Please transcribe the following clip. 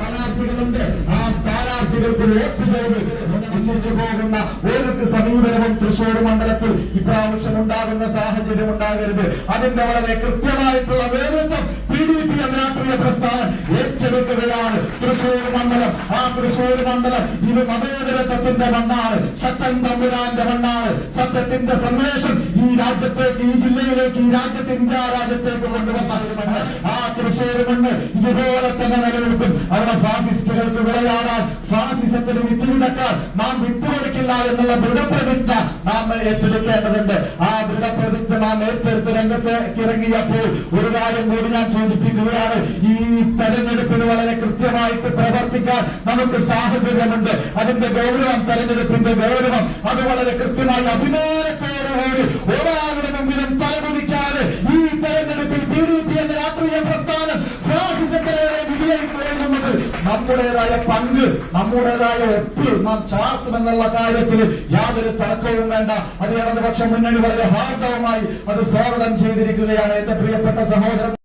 സ്ഥാനാർത്ഥികളുണ്ട്. ആ സ്ഥാനാർത്ഥികൾക്ക് വോട്ട് ചെയ്ത് ഒന്നിച്ചു പോകുന്ന ഒരു സമീപനവും തൃശൂർ മണ്ഡലത്തിൽ ഇപ്രാവശ്യം ഉണ്ടാകുന്ന സാഹചര്യം ഉണ്ടാകരുത്. അതിന്റെ വളരെ കൃത്യമായിട്ടുള്ള നേതൃത്വം പി ഡി പി എന്ന രാഷ്ട്രീയ പ്രസ്ഥാനം ഏറ്റെടുക്കുകയാണ് തൃശൂർ മണ്ഡലം. ആ തൃശൂർ മണ്ഡലം ഇത് മതേതരത്വത്തിന്റെ മണ്ണാണ്. ശക്തൻ തമ്പുരാന്റെ മണ്ണാണ്. സത്യത്തിന്റെ സന്ദേശം ഈ രാജ്യത്തേക്ക് ഈ ജില്ലയിലേക്ക് ഈ രാജ്യത്തിന്റെ ആ രാജ്യത്തേക്ക് കൊണ്ടുവന്ന മണ്ണ് ഇതുപോലെ തന്നെ നിലനിൽക്കും. അവിടെ ഫാസിസ്റ്റുകൾക്ക് വിളയാടാൻ ഫാസിസത്തിന് വിധിവിടക്കാൻ നാം വിട്ടുകൊടുക്കില്ല എന്നുള്ള ദൃഢപ്രതിജ്ഞ നാം ഏറ്റെടുക്കേണ്ടതുണ്ട്. ആ ദൃഢപ്രതിജ്ഞ നാം ഏറ്റെടുത്ത് രംഗത്തേക്ക് ഇറങ്ങിയപ്പോൾ ഒരു കാര്യം കൂടി ഞാൻ സൂചിപ്പിക്കുകയാണ്. ഈ തെരഞ്ഞെടുപ്പിന് വളരെ കൃത്യമായിട്ട് പ്രവർത്തിക്കാൻ നമുക്ക് സാഹചര്യമുണ്ട്. അതിന്റെ ഗൗരവം തെരഞ്ഞെടുപ്പിന്റെ ഗൗരവം അത് വളരെ കൃത്യമായി അഭിമാനത്തോടുകൂടി രാഷ്ട്രീയ പ്രസ്ഥാനം. ഫാസിസത്തിലേറെ നമുക്ക് നമ്മുടേതായ പങ്ക് നമ്മുടേതായ ഒപ്പ്. നാം ചാർത്തുമെന്നുള്ള കാര്യത്തിൽ യാതൊരു തർക്കവും വേണ്ട. അത് ഇടതുപക്ഷ മുന്നണി വളരെ ഹാർദവമായി അത് സ്വാഗതം ചെയ്തിരിക്കുകയാണ്. എന്റെ പ്രിയപ്പെട്ട സഹോദരൻ